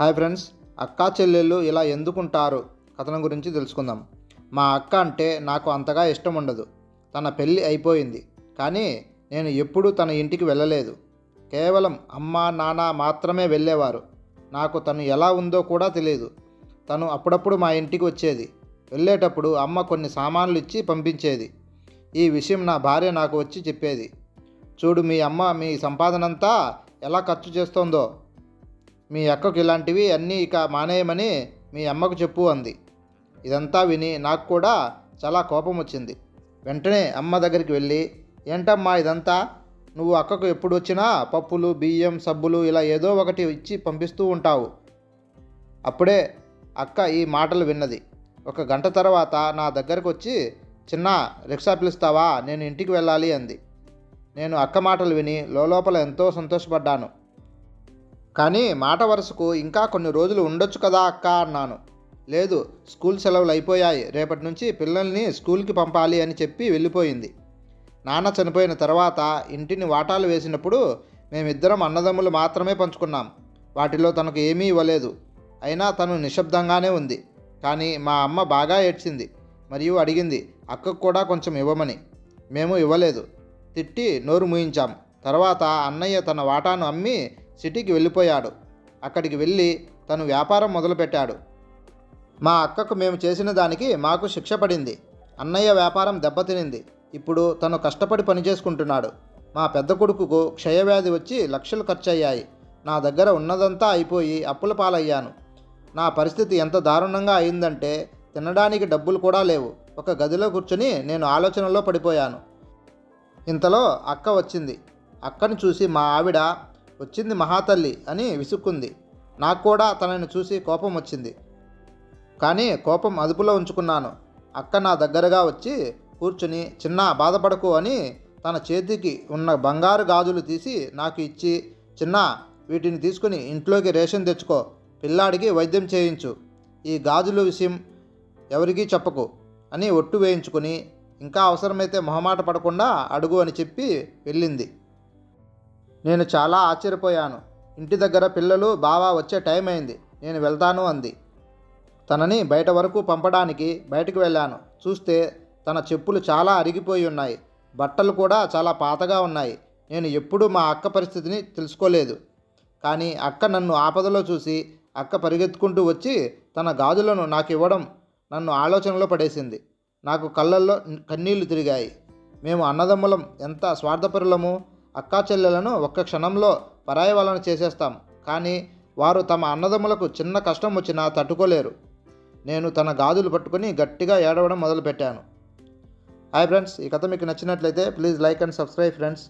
Hi friends అక్కా చెల్లెళ్ళు ఇలా ఎందుకుంటారు? కథనం గురించి తెలుసుకుందాం. మా అక్క అంటే నాకు అంతగా ఇష్టం ఉండదు తన పెళ్ళి అయిపోయింది. కానీ నేను ఎప్పుడూ తన ఇంటికి వెళ్ళలేదు. కేవలం అమ్మ నాన్న మాత్రమే వెళ్ళేవారు. నాకు తను ఎలా ఉందో కూడా తెలియదు తను అప్పుడప్పుడు మా ఇంటికి వచ్చేది. వెళ్ళేటప్పుడు అమ్మ కొన్ని సామాన్లు ఇచ్చి పంపించేది. ఈ విషయం నా భార్య నాకు వచ్చి చెప్పేది. చూడు మీ అమ్మ మీ సంపాదనంతా ఎలా ఖర్చు చేస్తోందో. మీ అక్కకు ఇలాంటివి అన్నీ ఇక మానేయమని మీ అమ్మకు చెప్పు అంది. ఇదంతా విని నాకు కూడా చాలా కోపం వచ్చింది. వెంటనే అమ్మ దగ్గరికి వెళ్ళి ఏంటమ్మా ఇదంతా? నువ్వు అక్కకు ఎప్పుడు వచ్చినా పప్పులు బియ్యం సబ్బులు ఇలా ఏదో ఒకటి ఇచ్చి పంపిస్తూ ఉంటావు. అప్పుడే అక్క ఈ మాటలు విన్నది. ఒక గంట తర్వాత నా దగ్గరకు వచ్చి చిన్న రిక్షా పిలుస్తావా? నేను ఇంటికి వెళ్ళాలి అంది. నేను అక్క మాటలు విని లోపల ఎంతో సంతోషపడ్డాను. కానీ మాట వరుసకు ఇంకా కొన్ని రోజులు ఉండొచ్చు కదా అక్క అన్నాను. లేదు స్కూల్ సెలవులు అయిపోయాయి. రేపటి నుంచి పిల్లల్ని స్కూల్కి పంపాలి అని చెప్పి వెళ్ళిపోయింది. నాన్న చనిపోయిన తర్వాత ఇంటిని వాటాలు వేసినప్పుడు మేమిద్దరం అన్నదమ్ములు మాత్రమే పంచుకున్నాం. వాటిలో తనకు ఏమీ ఇవ్వలేదు. అయినా తను నిశ్శబ్దంగానే ఉంది. కానీ మా అమ్మ బాగా ఏడ్చింది. మరియు అడిగింది అక్కకు కూడా కొంచెం ఇవ్వమని. మేము ఇవ్వలేదు. తిట్టి నోరు మూయించాం. తర్వాత అన్నయ్య తన వాటాను అమ్మి సిటీకి వెళ్ళిపోయాడు. అక్కడికి వెళ్ళి తను వ్యాపారం మొదలుపెట్టాడు. మా అక్కకు మేము చేసిన దానికి మాకు శిక్ష పడింది. అన్నయ్య వ్యాపారం దెబ్బతినింది. ఇప్పుడు తను కష్టపడి పనిచేసుకుంటున్నాడు మా పెద్ద కొడుకుకు క్షయవ్యాధి వచ్చి లక్షలు ఖర్చయ్యాయి. నా దగ్గర ఉన్నదంతా అయిపోయి అప్పుల పాలయ్యాను. నా పరిస్థితి ఎంత దారుణంగా అయిందంటే తినడానికి డబ్బులు కూడా లేవు. ఒక గదిలో కూర్చొని నేను ఆలోచనలో పడిపోయాను. ఇంతలో అక్క వచ్చింది. అక్కను చూసి మా ఆవిడ వచ్చింది మహాతల్లి అని విసుక్కుంది. నాకు కూడా తనని చూసి కోపం వచ్చింది. కానీ కోపం అదుపులో ఉంచుకున్నాను. అక్క నా దగ్గరగా వచ్చి కూర్చుని చిన్న బాధపడకు అని తన చేతికి ఉన్న బంగారు గాజులు తీసి నాకు ఇచ్చి చిన్న వీటిని తీసుకుని ఇంట్లోకి రేషన్ తెచ్చుకో. పిల్లాడికి వైద్యం చేయించు. ఈ గాజుల విషయం ఎవరికీ చెప్పకు అని ఒట్టు వేయించుకుని ఇంకా అవసరమైతే మొహమాట పడకుండా అడుగు అని చెప్పి వెళ్ళింది. నేను చాలా ఆశ్చర్యపోయాను. ఇంటి దగ్గర పిల్లలు బావా వచ్చే టైం అయింది. నేను వెళ్తాను అంది. తనని బయట వరకు పంపడానికి బయటకు వెళ్ళాను. చూస్తే తన చెప్పులు చాలా అరిగిపోయి ఉన్నాయి. బట్టలు కూడా చాలా పాతగా ఉన్నాయి. నేను ఎప్పుడూ మా అక్క పరిస్థితిని తెలుసుకోలేదు. కానీ అక్క నన్ను ఆపదలో చూసి అక్క పరిగెత్తుకుంటూ వచ్చి తన గాజులను నాకు ఇవ్వడం నన్ను ఆలోచనలో పడేసింది. నాకు కళ్ళల్లో కన్నీళ్ళు తిరిగాయి. మేము అన్నదమ్ములం. ఎంత స్వార్థపరులము? అక్కా చెల్లెలను ఒక్క క్షణంలో పరాయి వలన చేసేస్తాం. కానీ వారు తమ అన్నదమ్ములకు చిన్న కష్టం వచ్చినా తట్టుకోలేరు. నేను తన గాజులు పట్టుకొని గట్టిగా ఏడవడం మొదలుపెట్టాను. హాయ్ ఫ్రెండ్స్ ఈ కథ మీకు నచ్చినట్లయితే please like and subscribe friends.